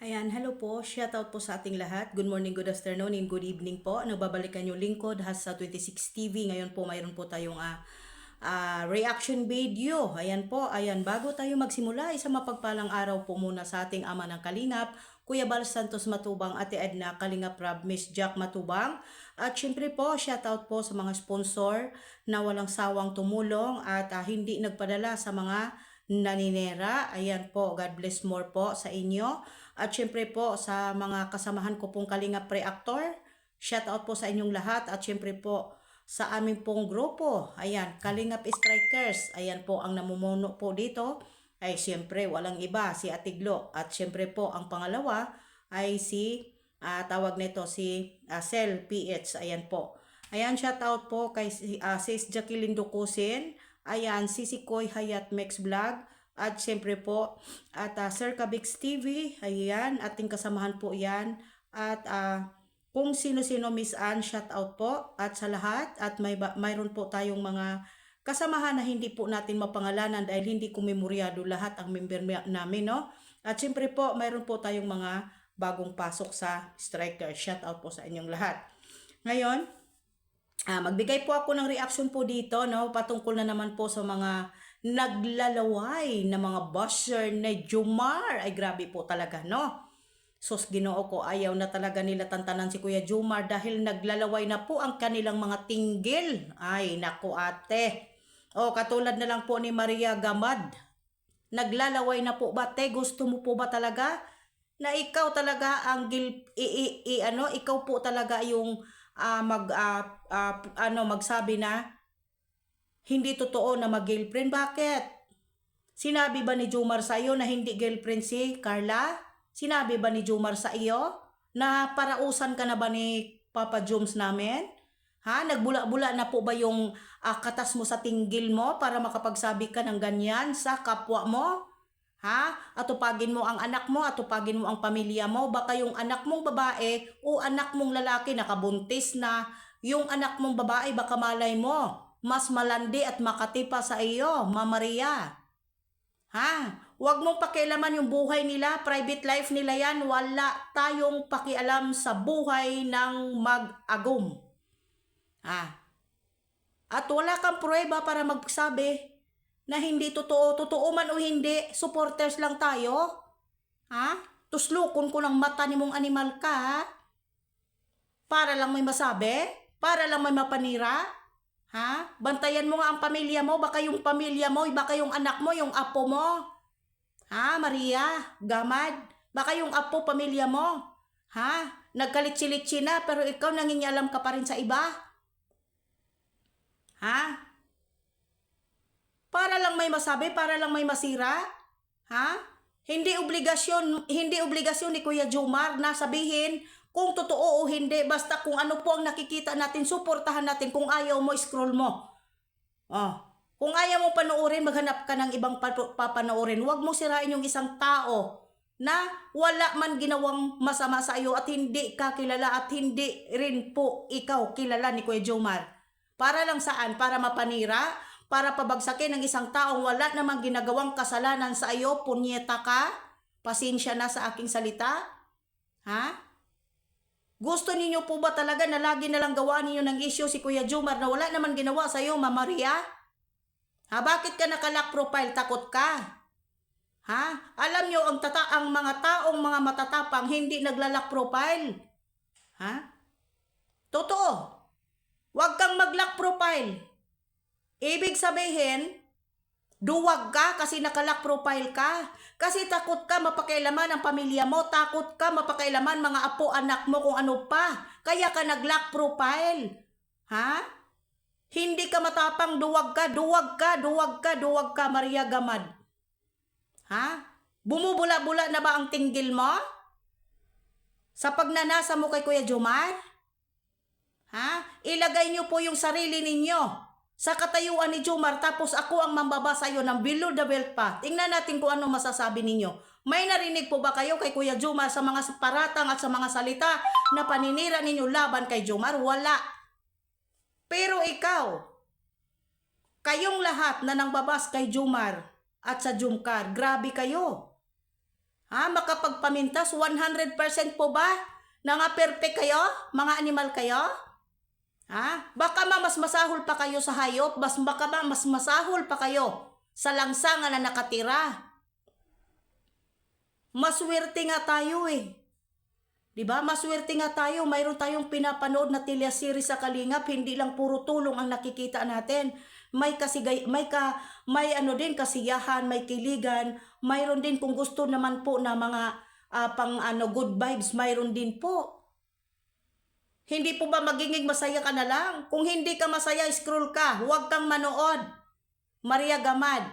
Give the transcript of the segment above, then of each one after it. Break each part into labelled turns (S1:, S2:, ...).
S1: Ayan, hello po. Shout out po sa ating lahat. Good morning, good afternoon, and good evening po. Nagbabalikan yung lingkod has sa 26 TV. Ngayon po mayroon po tayong ah, ah, reaction video. Ayan po, ayan. Bago tayo magsimula, isang mapagpalang araw po muna sa ating ama ng Kalingap, Kuya Bal Santos Matubang, Ate Edna Kalingap Rab, Miss Jack Matubang. At syempre po, shout out po sa mga sponsor na walang sawang tumulong at ah, hindi nagpadala sa mga naninera. Ayan po, God bless more po sa inyo. At syempre po sa mga kasamahan ko pong Kalingap Reactor, shout out po sa inyong lahat. At syempre po sa aming pong grupo, ayan, Kalingap Strikers, ayan po ang namumuno po dito. Ay syempre walang iba, si Atiglo. At syempre po ang pangalawa ay si, ah, tawag nito, si ah, Sel PH, ayan po. Ayan, shout out po kay ah, Sis Jacqueline Dukusin, ayan, Sisi Koy Hayat Mex Vlog, at siyempre po, at uh, Sir Kabix TV, ayan, ating kasamahan po yan. At ah, kung sino-sino Miss Ann, shout out po. At sa lahat, at may mayroon po tayong mga kasamahan na hindi po natin mapangalanan dahil hindi ko memoryado lahat ang member mi- namin, no? At siyempre po, mayroon po tayong mga bagong pasok sa striker. Shout out po sa inyong lahat. Ngayon, ah, magbigay po ako ng reaction po dito, no? Patungkol na naman po sa mga naglalaway na mga basher na Jumar. Ay grabe po talaga, no? Sos ginoo ko, ayaw na talaga nila tantanan si Kuya Jumar dahil naglalaway na po ang kanilang mga tinggil. Ay, naku ate. O, katulad na lang po ni Maria Gamad. Naglalaway na po ba, te? Gusto mo po ba talaga? Na ikaw talaga ang gil, i, i, i- ano, ikaw po talaga yung ah, mag, ah, ah, ano, magsabi na hindi totoo na mag-girlfriend. Bakit? Sinabi ba ni Jumar sa iyo na hindi girlfriend si Carla? Sinabi ba ni Jumar sa iyo na parausan ka na ba ni Papa Joms namin? Ha? Nagbula-bula na po ba yung ah, katas mo sa tinggil mo para makapagsabi ka ng ganyan sa kapwa mo? Ha? Atupagin mo ang anak mo, atupagin mo ang pamilya mo. Baka yung anak mong babae o anak mong lalaki nakabuntis na, yung anak mong babae baka malay mo. Mas malandi at makatipa sa iyo, Mama Maria. Ha? Huwag mong pakialaman yung buhay nila, private life nila yan. Wala tayong pakialam sa buhay ng mag-agum. Ha? At wala kang pruweba para magsabi na hindi totoo. Totoo man o hindi, supporters lang tayo. Ha? Tuslukon ko ng mata ni mong animal ka? Para lang may masabi? Para lang may mapanira? Ha? Bantayan mo nga ang pamilya mo, baka yung pamilya mo, baka yung anak mo, yung apo mo. Ha, Maria, Gamad, baka yung apo, pamilya mo. Ha? Nagkalitsi-litsi na, pero ikaw nangingialam ka pa rin sa iba. Ha? Para lang may masabi, para lang may masira? Ha? Hindi obligasyon, hindi obligasyon ni Kuya Jomar na sabihin kung totoo o hindi, basta kung ano po ang nakikita natin, suportahan natin. Kung ayaw mo, scroll mo. Oh. Kung ayaw mo panoorin, maghanap ka ng ibang pa- papanoorin. Huwag mo sirain yung isang tao na wala man ginawang masama sa iyo at hindi ka kilala at hindi rin po ikaw kilala ni Kuya Jomar. Para lang saan? Para mapanira? Para pabagsakin ng isang taong wala namang ginagawang kasalanan sa iyo, punyeta ka? Pasensya na sa aking salita? Ha? Gusto ninyo po ba talaga na lagi na lang gawa ninyo ng issue si Kuya Jomar na wala naman ginawa sa iyo, Mama Maria? Ha, bakit ka nakalock profile? Takot ka? Ha? Alam nyo, ang, tata ang mga taong mga matatapang hindi naglalak profile. Ha? Totoo. Huwag kang maglock profile. Ibig sabihin, duwag ka kasi nakalak profile ka. Kasi takot ka mapakailaman ang pamilya mo. Takot ka mapakailaman mga apo anak mo kung ano pa. Kaya ka naglock profile. Ha? Hindi ka matapang, duwag ka, duwag ka, duwag ka, duwag ka, Maria Gamad. Ha? Bumubula-bula na ba ang tinggil mo? Sa pagnanasa mo kay Kuya Jomar? Ha? Ilagay niyo po yung sarili ninyo sa katayuan ni Jomar tapos ako ang mambaba sa iyo ng below the belt pa. Tingnan natin kung ano masasabi ninyo. May narinig po ba kayo kay Kuya Jomar sa mga paratang at sa mga salita na paninira ninyo laban kay Jomar? Wala. Pero ikaw, kayong lahat na nangbabas kay Jomar at sa Jumkar, grabe kayo. Ha? Makapagpamintas? 100% po ba? Na nga perfect kayo? Mga animal kayo? Ha? Baka ma mas masahol pa kayo sa hayop, mas baka ma mas masahol pa kayo sa langsangan na nakatira. Maswerte nga tayo eh. 'Di ba? Maswerte nga tayo. Mayroon tayong pinapanood na teleseries sa Kalingap, hindi lang puro tulong ang nakikita natin. May kasigay, may ka, may ano din kasiyahan, may kiligan, mayroon din kung gusto naman po na mga ah, pang ano good vibes, mayroon din po. Hindi po ba magiging masaya ka na lang? Kung hindi ka masaya, scroll ka. Huwag kang manood. Maria Gamad.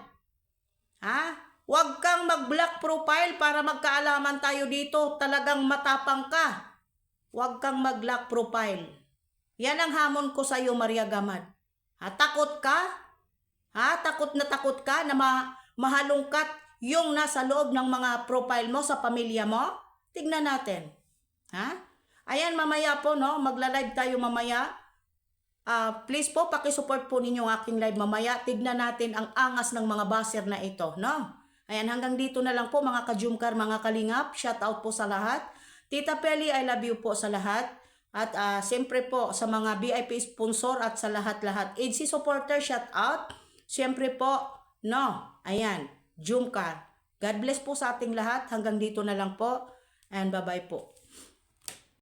S1: Ha? Huwag kang mag-black profile para magkaalaman tayo dito. Talagang matapang ka. Huwag kang mag-black profile. Yan ang hamon ko sa iyo, Maria Gamad. Ha? Takot ka? Ha? Takot na takot ka na ma mahalungkat yung nasa loob ng mga profile mo sa pamilya mo? Tignan natin. Ha? Ayan, mamaya po, no? Magla-live tayo mamaya. Ah, please po, pakisupport po ninyo ang aking live mamaya. Tignan natin ang angas ng mga baser na ito, no? Ayan, hanggang dito na lang po mga kajumkar, mga kalingap. Shout out po sa lahat. Tita Peli, I love you po sa lahat. At ah, siyempre po sa mga VIP sponsor at sa lahat-lahat. AG supporter, shout out. Siyempre po, no? Ayan, Jumkar. God bless po sa ating lahat. Hanggang dito na lang po. And bye-bye po.